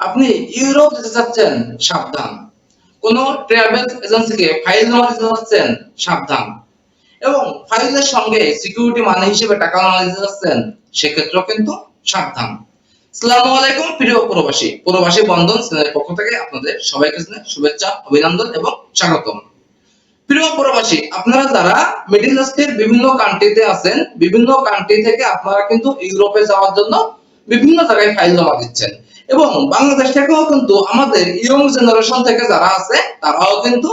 আপনি ইউরোপ যেতে চাচ্ছেন, সাবধান। কোন ট্রাভেল এজেন্সিকে ফাইল জমা দিতে চাচ্ছেন, সাবধান। এবং ফাইলের সঙ্গে সিকিউরিটি মানি হিসেবে টাকা জমা দিতে চাচ্ছেন, সেক্ষেত্রেও কিন্তু সাবধান। আসসালামু আলাইকুম, প্রিয় প্রবাসী। প্রবাসী বন্ধন চ্যানেলের পক্ষ থেকে আপনাদের সবাইকে শুভেচ্ছা, অভিনন্দন এবং স্বাগতম। প্রিয় প্রবাসী, আপনারা যারা মিডিল ইস্টের বিভিন্ন কান্ট্রিতে আছেন, বিভিন্ন কান্ট্রি থেকে আপনারা কিন্তু ইউরোপে যাওয়ার জন্য বিভিন্ন জায়গায় ফাইল জমা দিচ্ছেন। এবং বাংলাদেশ থেকেও কিন্তু আমাদের ইয়ং জেনারেশন থেকে যারা আছে, তারাও কিন্তু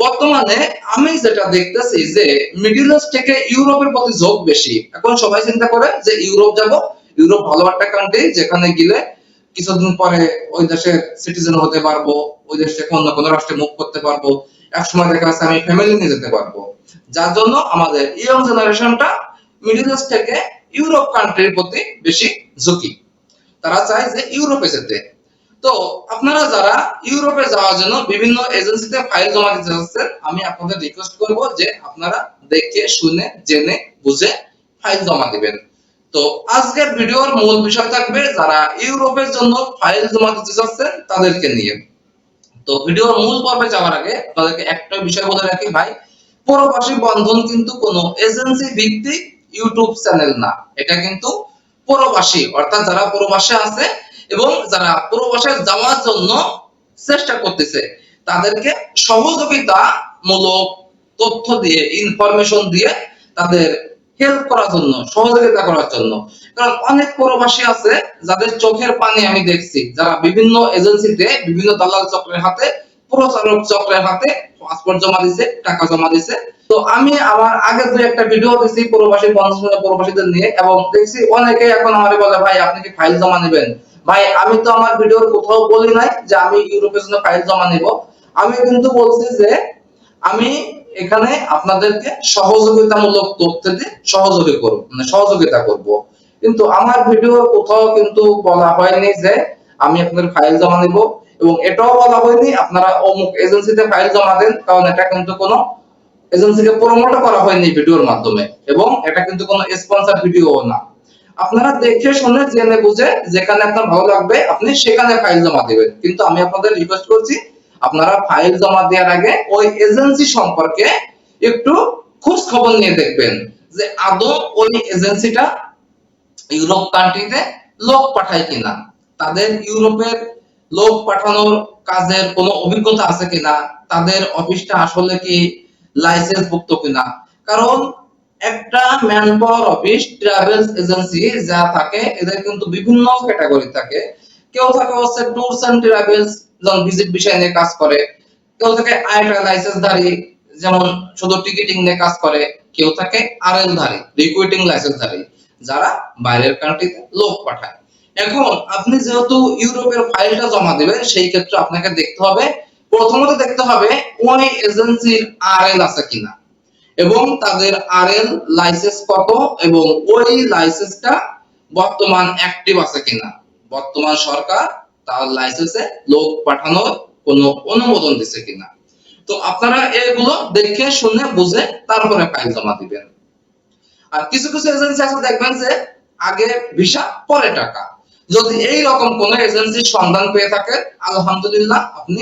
বর্তমানে আমি যেটা দেখতেছি যে মিডিল ইস্ট থেকে ইউরোপের প্রতি ঝোঁক বেশি। এখন সবাই চিন্তা করে যে ইউরোপ যাব, ইউরোপ ভালো একটা কান্ট্রি যেখানে গেলে কিছুদিন পরে ওই দেশের সিটিজেন হতে পারব, ওই দেশ থেকে অন্য কোনো রাষ্ট্রে মুভ করতে পারব। এক সময় দেখা যাচ্ছে আমি ফ্যামিলি নিয়ে যেতে পারব। যার জন্য আমাদের ইয়ং জেনারেশনটা মিডিল ইস্ট থেকে ইউরোপ কান্ট্রির প্রতি বেশি ঝুঁকি। তারা চায় যে ইউরোপে যেতে। তো আপনারা যারা ইউরোপে যাওয়ার জন্য বিভিন্ন এজেন্সিতে ফাইল জমা দিতে চাচ্ছেন আমি আপনাদের রিকোয়েস্ট করব যে আপনারা দেখে, শুনে, জেনে, বুঝে ফাইল জমা দিবেন। তো আজকের ভিডিওর মূল বিষয় থাকবে যারা ইউরোপের জন্য ফাইল জমা দিতে চাচ্ছেন তাদেরকে নিয়ে। তো ভিডিওর মূল পর্বে যাওয়ার আগে আপনাদেরকে একটা বিষয় বলে রাখি ভাই প্রবাসী বন্ধন কিন্তু কোনো এজেন্সি ভিত্তিক ইউটিউব চ্যানেল না। এটা কিন্তু প্রবাসী অর্থাৎ যারা প্রবাসে আছে এবং যারা প্রবাসে যাওয়ার জন্য চেষ্টা করতেছে, তাদেরকে সহযোগিতা মূলক তথ্য দিয়ে ইনফরমেশন দিয়ে তাদের হেল্প করার জন্য, সহযোগিতা করার জন্য। কারণ অনেক প্রবাসী আছে যাদের চোখের পানি আমি দেখছি, যারা বিভিন্ন এজেন্সিতে বিভিন্ন দালাল চক্রের হাতে প্রচারক চক্রের হাতে পাসপোর্ট জমা দিছে, টাকা জমা দিছে। তো আমি আমার আগে দুই একটা ভিডিও দিছি প্রবাসী বন্ধু প্রবাসীদের নিয়ে, এবং দেখছি অনেকে এখন আমারে বলে, ভাই, আপনি কি ফাইল জমা নেবেন? ভাই, আমি তো আমার ভিডিওর কোথাও বলি নাই যে আমি ইউরোপের জন্য ফাইল জমা নেব। আমি কিন্তু বলছি যে আমি এখানে আপনাদেরকে সহযোগিতামূলক তথ্য দিয়ে সহযোগী করব মানে সহযোগিতা করব। কিন্তু আমার ভিডিও কোথাও কিন্তু বলা হয়নি যে আমি আপনাদের ফাইল জমা নেব। এবং এটাও বলা হয়নি, আপনারা অমুক এজেন্সিতে ফাইল জমা দেন, কারণ এটা কিন্তু কোনো এজেন্সিকে প্রমোট করা হয়নি ভিডিওর মাধ্যমে, এবং এটা কিন্তু কোনো স্পন্সর ভিডিও না। আপনারা দেখে শুনে, জেনে বুঝে, যেখানে আপনার ভালো লাগবে, আপনি সেখানে ফাইল জমা দিবেন। কিন্তু আমি আপনাদের রিকোয়েস্ট করছি, আপনারা ফাইল জমা দেওয়ার আগে ওই এজেন্সি সম্পর্কে একটু খোঁজ খবর নিয়ে দেখবেন, যে আদৌ ওই এজেন্সিটা ইউরোপ কান্ট্রিতে লোক পাঠায় কিনা। তাদের ইউরোপের লোক পাঠানোর কাজের কোনো অভিজ্ঞতা আছে কিনা? তাদের অফিসটা আসলে কি লাইসেন্স ভুক্ত কিনা? কারণ একটা man power office travel agency যা থাকে, এদের কিন্তু বিভিন্ন ক্যাটাগরি থাকে। কেউ থাকে হচ্ছে ট্যুরস এন্ড ট্রাভেলস যেমন ভিজিট বিষয় নিয়ে কাজ করে। কেউ থাকে আইটা লাইসেন্স ধারী যেমন শুধু টিকিটিং নিয়ে কাজ করে। কেউ থাকে আর আরএল ধারী রিকুইটিং লাইসেন্স ধারী যারা বাইরের কান্ট্রিতে লোক পাঠায়। এখন আপনি যেহেতু ইউরোপের ফাইলটা জমা দিবেন, সেই ক্ষেত্রে আপনাকে দেখতে হবে, প্রথমত দেখতে হবে ওই এজেন্সির আরএল আছে কিনা এবং তাদের আরএল লাইসেন্স কত এবং ওই লাইসেন্সটা বর্তমান অ্যাক্টিভ আছে কিনা। বর্তমান সরকার তার লাইসেন্সে লোক পাঠানোর কোনো অনুমোদন দিছে কিনা। তো আপনারা এগুলো দেখে, শুনে, বুঝে তারপরে ফাইল জমা দিবেন। আর কিছু কিছু এজেন্সি আছে, দেখবেন যে আগে ভিসা, পরে টাকা। যদি এই রকম কোন এজেন্সির সন্ধান পেয়ে থাকেন আলহামদুলিল্লাহ আপনি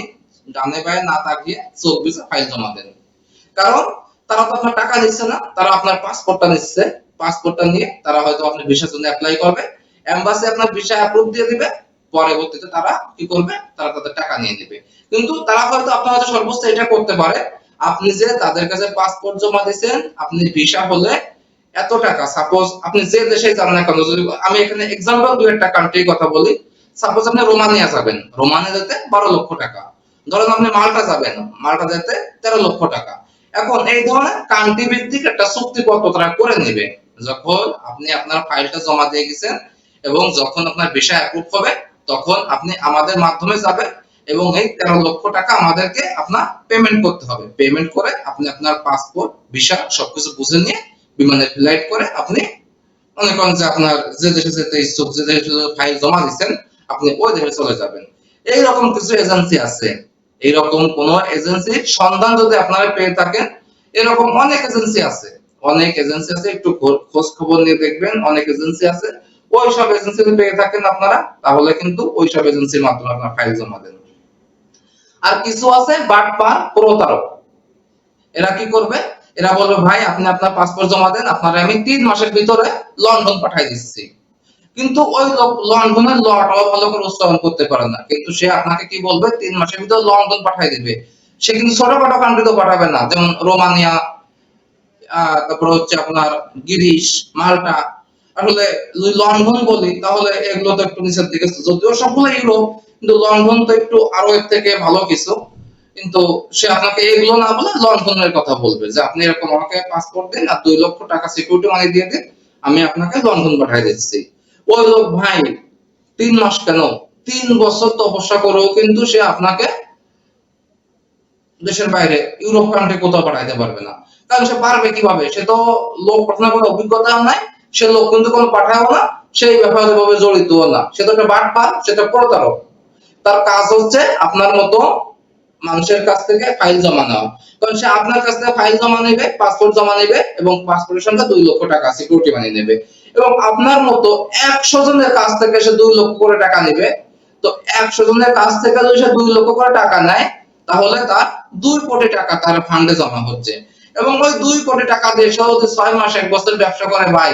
ডানে বায়ে না তাকিয়ে ভিসা ফাইল জমা দেন। কারণ তারা তো আপনার টাকা নিচ্ছে না, তারা আপনার পাসপোর্টটা নিচ্ছে পাসপোর্টটা নিয়ে তারা হয়তো আপনার ভিসার জন্য অ্যাপ্লাই করবে। এমবাসি আপনার ভিসা অ্যাপ্রুভ দিয়ে দিবে, পরবর্তীতে তারা কি করবে? তারা তাদের টাকা নিয়ে নেবে। কিন্তু তারা হয়তো আপনার সর্বোচ্চ এটা করতে পারে। আপনি যে তাদের কাছে পাসপোর্ট জমা দিয়েছেন, আপনি ভিসা হলে এত টাকা সাপোজ আপনি যে দেশে যান না কেন, যদি আমি এখানে এক্সাম্পল দু একটা কান্ট্রির কথা বলি সাপোজ আপনি রোমানিয়া যাবেন, রোমানিয়া যেতে বারো লক্ষ টাকা। ধরেন আপনি মাল্টা যাবেন, মাল্টা যেতে তেরো লক্ষ টাকা। এখন এই ধরনের কান্ট্রি ভিত্তিক একটা চুক্তিপত্র তারা করে নেবে। যখন আপনি আপনার ফাইলটা জমা দিয়ে গেছেন এবং যখন আপনার বিষয় অ্যাপ্রুভ হবে, তখন আপনি আমাদের মাধ্যমে যাবেন এবং এই তেরো লক্ষ টাকা আমাদেরকে আপনার পেমেন্ট করতে হবে। পেমেন্ট করে আপনি আপনার পাসপোর্ট ভিসা সবকিছু বুঝে নিয়ে বিমানে করে আপনি মনে করেন যে আপনার যে দেশে যেতে ইচ্ছুক যে দেশে ফাইল জমা দিচ্ছেন, আপনি ওই দেশে চলে যাবেন। এইরকম কিছু এজেন্সি আছে। এইরকম কোন এজেন্সির সন্ধান যদি আপনারা পেয়ে থাকেন, এরকম অনেক এজেন্সি আছে। অনেক এজেন্সি আছে, একটু খোঁজ খবর নিয়ে দেখবেন, অনেক এজেন্সি আছে। ওই সব এজেন্সি পেয়ে থাকেন আপনারা, তাহলে কিন্তু ওই সব এজেন্সির মাধ্যমে আপনারা ফাইল জমা দেন। আর কিছু আছে বাটপার প্রতারক। এরা কি করবে? এরা বলবে ভাই, আপনি আপনার পাসপোর্ট জমা দেন, আপনারা আমি তিন মাসের ভিতরে লন্ডন পাঠাই দিচ্ছি। কিন্তু ওই লন্ডনের লটাও ভালো করে উচ্চারণ করতে পারে না। কিন্তু সে আপনাকে কি বলবে? তিন মাসের ভিতরে লন্ডন পাঠাই দিবে। সে কিন্তু ছোটখাটো কান্ট্রিতে পাঠাবে না। যেমন রোমানিয়া তারপর হচ্ছে আপনার গিরিশ, মাল্টা। আসলে লন্ডন বলি, তাহলে এগুলো তো একটু নিচের দিকে। যদিও সবগুলো ইউরোপ কিন্তু লন্ডন তো একটু আরও এর থেকে ভালো কিছু। কিন্তু সে আপনাকে এগুলো না বলে লন্ডনের কথা বলবে যে আপনি এরকম আমাকে পাসপোর্ট দিন আর দুই লক্ষ টাকা সিকিউরিটি মানি দিয়ে দিন, আমি আপনাকে লন্ডন পাঠিয়ে দিচ্ছি। ওই লোক ভাই, তিন মাস কেন? তিন বছর তপস্যা করেও কিন্তু সে আপনাকে দেশের বাইরে, ইউরোপ কান্ট্রি কোথাও পাঠাইতে পারবে না। কারণ সে পারবে কীভাবে? সে তো লোক পাঠানোর কোনো অভিজ্ঞতা নাই, সে লোক কিন্তু কোনো পাঠাও না সেই ব্যাপারে ভাবে জড়িত না। সে তো একটা বাটপার সেটা প্রতারক। তার কাজ হচ্ছে আপনার মতো মানুষের কাছ থেকে ফাইল জমা নেওয়া কারণ সে আপনার কাছ থেকে ফাইল জমা নেবে পাসপোর্ট জমা নেবে এবং পাসপোর্টের সঙ্গে দুই লক্ষ টাকা সিকিউরিটি মানি নেবে। এবং আপনার মতো একশো জনের কাছ থেকে সে দুই লক্ষ করে টাকা নেবে। তো একশো জনের কাছ থেকে যদি সে দুই লক্ষ করে টাকা নেয়, তাহলে তার দুই কোটি টাকা তার ফান্ডে জমা হচ্ছে। এবং ওই দুই কোটি টাকা দিয়ে সে যদি ছয় মাস, এক বছর ব্যবসা করে, ভাই,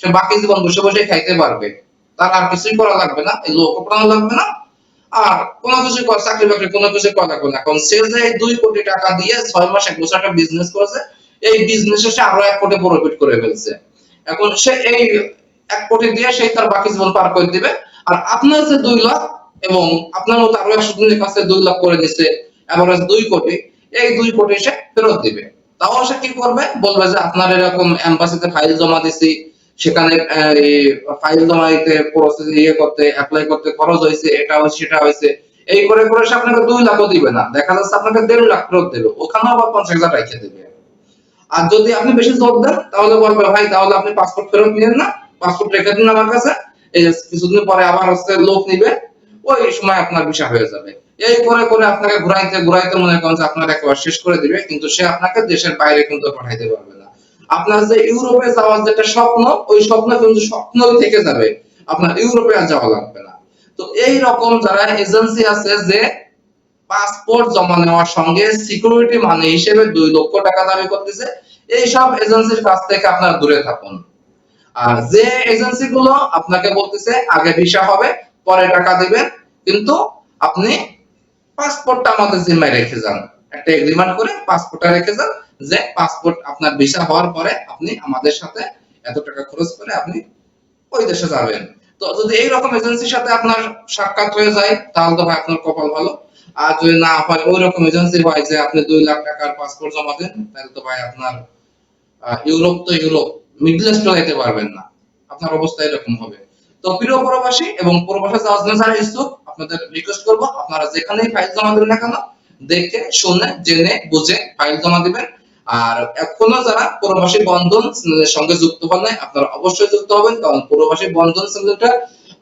সে বাকি জীবন বসে বসে খাইতে পারবে। তার আর কিছুই করা লাগবে না, এই লোক পড়ানো লাগবে না। আর কিছু চাকরি বাকরি কিছু দুই কোটি টাকা দিয়ে ছয় মাস এক বছর একটা বিজনেস করেছে, এই সে আরও এক কোটি প্রফিট করে ফেলছে। এখন সে এই এক কোটি দিয়ে সেই তার বাকি জীবন পার করে দিবে। আর আপনার যে দুই লাখ এবং আপনার মতো আরও একশো কাছে দুই লাখ করে এভারেজ দুই কোটি, এই দুই কোটি সে ফেরত দিবে। তাও সে কি করবে? বলবে যে আপনার এরকম এম্বাসিতে ফাইল জমা দিছি সেখানে ফাইল জমা প্রসেস ইয়ে করতে অ্যাপ্লাই করতে খরচ হয়েছে, এটা হয়েছে, সেটা হয়েছে। এই করে করে সে আপনাকে দুই লাখও দিবে না। দেখা যাচ্ছে আপনাকে দেড় লাখ ফেরত দেবে। ওখানেও আবার পঞ্চাশ হাজার রেখে দেবে। আর যদি আপনি বেশি জোর দেন, তাহলে বলবে ভাই, তাহলে আপনি পাসপোর্ট ফেরত নিলেন না। পাসপোর্ট রেখে দিন আমার কাছে। এই কিছুদিন পরে আবার হচ্ছে লোক নিবে। ওই সময় আপনার বিষয় হয়ে যাবে। এই করে করে আপনাকে ঘুরাইতে ঘুরাইতে মনে করেন আপনার একবার শেষ করে দিবে, কিন্তু সে আপনাকে দেশের বাইরে কিন্তু পাঠাইতে পারবে আপনার যে ইউরোপে যাওয়ার যেটা স্বপ্ন, ওই স্বপ্ন কিন্তু স্বপ্নই থেকে যাবে। আপনার ইউরোপে আর যাওয়া লাগবে না। তো এই রকম যারা এজেন্সি আছে যে পাসপোর্ট জমা নেওয়ার সঙ্গে সিকিউরিটি মানি হিসেবে দুই লক্ষ টাকা দাবি করতেছে এই সব এজেন্সির কাছ থেকে আপনারা দূরে থাকুন। আর যে এজেন্সি গুলো আপনাকে বলতেছে, আগে ভিসা হবে, পরে টাকা দিবেন, কিন্তু আপনি পাসপোর্টটা আমাদের জিম্মায় রেখে যান। একটা এগ্রিমেন্ট করে পাসপোর্টটা রেখে যান যে পাসপোর্ট আপনার ভিসা হওয়ার পরে আপনি আমাদের সাথে এত টাকা খরচ করে আপনি ওই দেশে যাবেন। তো যদি এই রকম এজেন্সির সাথে আপনার সাক্ষাৎ হয়ে যায়, তাহলে তো ভাই আপনার কপাল ভালো। আর যদি না হয়, ওই রকম এজেন্সি হয় যে আপনি দুই লাখ টাকার পাসপোর্ট জমা দেন, তাহলে তো ভাই আপনার ইউরোপ তো ইউরোপ, মিডল ইস্টও যেতে পারবেন না। আপনার অবস্থা এরকম হবে। তো প্রিয় প্রবাসী এবং প্রবাসী যাওয়ার জন্য যারা ইচ্ছুক, আপনাদের রিকোয়েস্ট করব, আপনারা যেখানেই ফাইল জমা দেবেন না কেন, দেখে, শুনে, জেনে, বুঝে ফাইল জমা দিবেন। আর এখনও যারা প্রবাসী বন্ধন চ্যানেলের সঙ্গে যুক্ত হন নাই, আপনারা অবশ্যই যুক্ত হবেন কারণ প্রবাসী বন্ধন চ্যানেলটা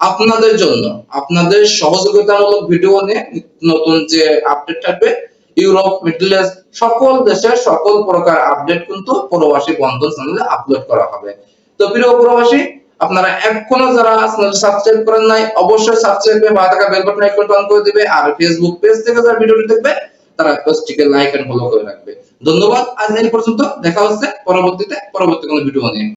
আপনাদের জন্য। আপনাদের সহযোগিতামূলক ভিডিও নিয়ে নতুন যে আপডেট থাকবে, ইউরোপ, মিডল ইস্ট, সকল দেশের সকল প্রকার আপডেট কিন্তু প্রবাসী বন্ধন চ্যানেলে আপলোড করা হবে। তো প্রিয় প্রবাসী আপনারা এখনও যারা চ্যানেল সাবস্ক্রাইব করেন নাই, অবশ্যই সাবস্ক্রাইব করে ভালো থাকা বেল বাটন আইকন অন করে দিবে, আর ফেসবুক পেজ থেকে যারা ভিডিওটি দেখবে, তারা পেজটিকে লাইক এন্ড ফলো করে রাখবে। ধন্যবাদ। আজ এই পর্যন্ত। দেখা হচ্ছে পরবর্তীতে পরবর্তী কোনো ভিডিও নিয়ে।